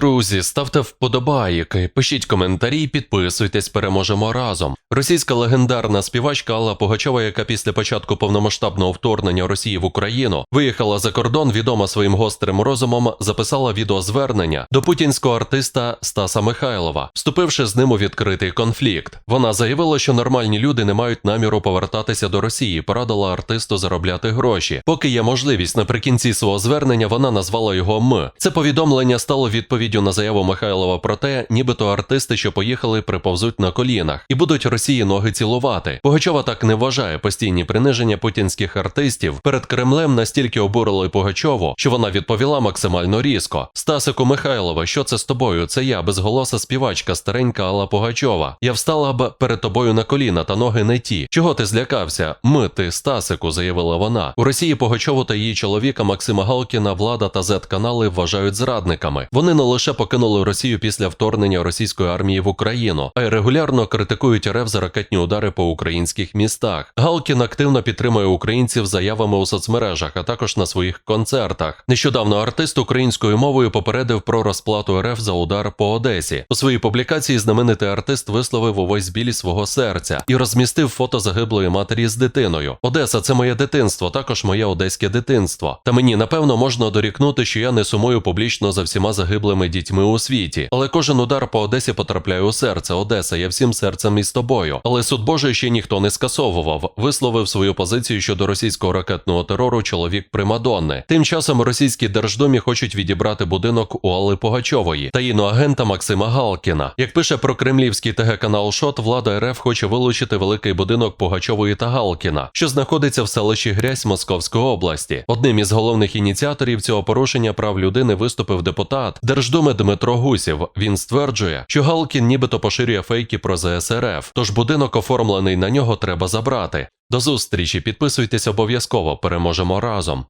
Друзі, ставте вподобайки, пишіть коментарі, підписуйтесь, переможемо разом. Російська легендарна співачка Алла Пугачова, яка після початку повномасштабного вторгнення Росії в Україну виїхала за кордон, відома своїм гострим розумом, записала відеозвернення до путінського артиста Стаса Михайлова, вступивши з ним у відкритий конфлікт. Вона заявила, що нормальні люди не мають наміру повертатися до Росії, порадила артисту заробляти гроші. Поки є можливість наприкінці свого звернення, вона назвала його М. Це повідомлення стало відповіддю на заяву Михайлова про те, нібито артисти, що поїхали, приповзуть на колінах і будуть Росії ноги цілувати. Пугачова так не вважає постійні приниження путінських артистів перед Кремлем настільки обурили Пугачову, що вона відповіла максимально різко. Стасику Михайлова, що це з тобою? Це я, безголоса співачка, старенька Алла Пугачова. Я встала б перед тобою на коліна, та ноги не ті. Чого ти злякався? Ми ти, Стасику, заявила вона. У Росії Пугачову та її чоловіка Максима Галкіна, влада та зет-канали вважають зрадниками. Вони не лише покинули Росію після вторгнення російської армії в Україну, а й регулярно критикують РФ за ракетні удари по українських містах. Галкін активно підтримує українців заявами у соцмережах, а також на своїх концертах. Нещодавно артист українською мовою попередив про розплату РФ за удар по Одесі. У своїй публікації знаменитий артист висловив увесь білі свого серця і розмістив фото загиблої матері з дитиною. Одеса це моє дитинство, також моє одеське дитинство. Та мені напевно можна дорікнути, що я не сумую публічно за всіма загиблими дітьми у світі. Але кожен удар по Одесі потрапляє у серце. Одеса, я всім серцем із тобою. Але суд Божий ще ніхто не скасовував. Висловив свою позицію щодо російського ракетного терору чоловік Примадонни. Тим часом російські держдумі хочуть відібрати будинок у Алли Пугачової та іноагента Максима Галкіна. Як пише про кремлівський ТГ канал Шот, влада РФ хоче вилучити великий будинок Пугачової та Галкіна, що знаходиться в селищі Грязь Московської області. Одним із головних ініціаторів цього порушення прав людини виступив депутат Держдуми Дмитро Гусів. Він стверджує, що Галкін нібито поширює фейки про ЗСРФ, тож будинок оформлений на нього треба забрати. До зустрічі, підписуйтесь обов'язково, переможемо разом.